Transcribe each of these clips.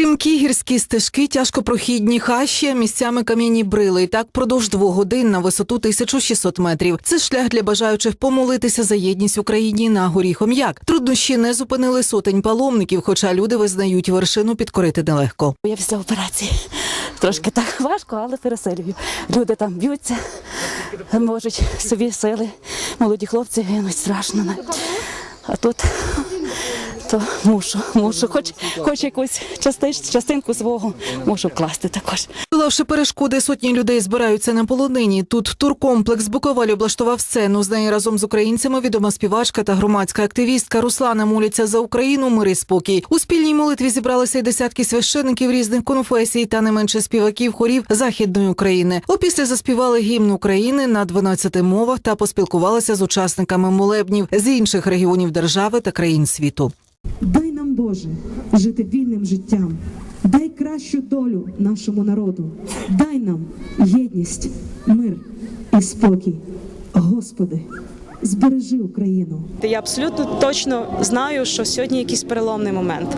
Стрімкі гірські стежки, тяжкопрохідні хащі, місцями кам'яні брили. І так продовж двох годин на висоту 1600 метрів. Це шлях для бажаючих помолитися за єдність Україні на горі Хом'як. Труднощі не зупинили сотень паломників, хоча люди визнають вершину підкорити нелегко. Я після операції трошки так важко, але переселюю. Люди там б'ються, можуть собі сили. Молоді хлопці гинуть страшно. А тут то мушу, мушу, хоч, хоч якусь частиш, частинку свого мушу вкласти також. Долавши перешкоди, сотні людей збираються на полонині. Тут туркомплекс Буковель облаштував сцену. З нею разом з українцями відома співачка та громадська активістка Руслана моляться за Україну, мир і спокій. У спільній молитві зібралися й десятки священиків різних конфесій та не менше співаків хорів західної України. Опісля заспівали гімн України на 12 мовах та поспілкувалися з учасниками молебнів з інших регіонів держави та країн світу. Дай нам, Боже, жити вільним життям. Дай кращу долю нашому народу. Дай нам єдність, мир і спокій. Господи, збережи Україну. Я абсолютно точно знаю, що сьогодні якийсь переломний момент.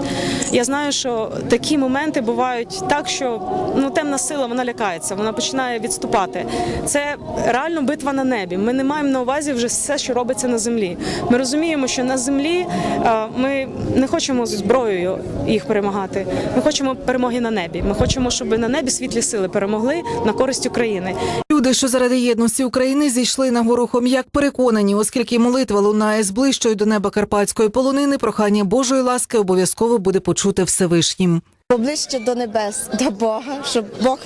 Я знаю, що такі моменти бувають так, що ну темна сила вона лякається, вона починає відступати. Це реально битва на небі. Ми не маємо на увазі вже все, що робиться на землі. Ми розуміємо, що на землі е, ми не хочемо зброєю їх перемагати. Ми хочемо перемоги на небі. Ми хочемо, щоб на небі світлі сили перемогли на користь України. Люди, що заради єдності України зійшли на гору Хом'як, переконані, оскільки молитва лунає з ближчої до неба карпатської полонини, прохання Божої ласки обов'язково буде почути Всевишнім. Поближче до небес, до Бога, щоб Бог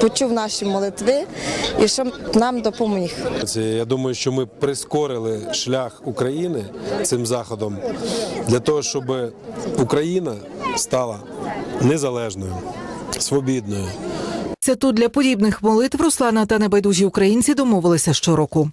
почув наші молитви і щоб нам допоміг. Я думаю, що ми прискорили шлях України цим заходом для того, щоб Україна стала незалежною, свобідною. Це тут для подібних молитв Руслана та небайдужі українці домовилися щороку.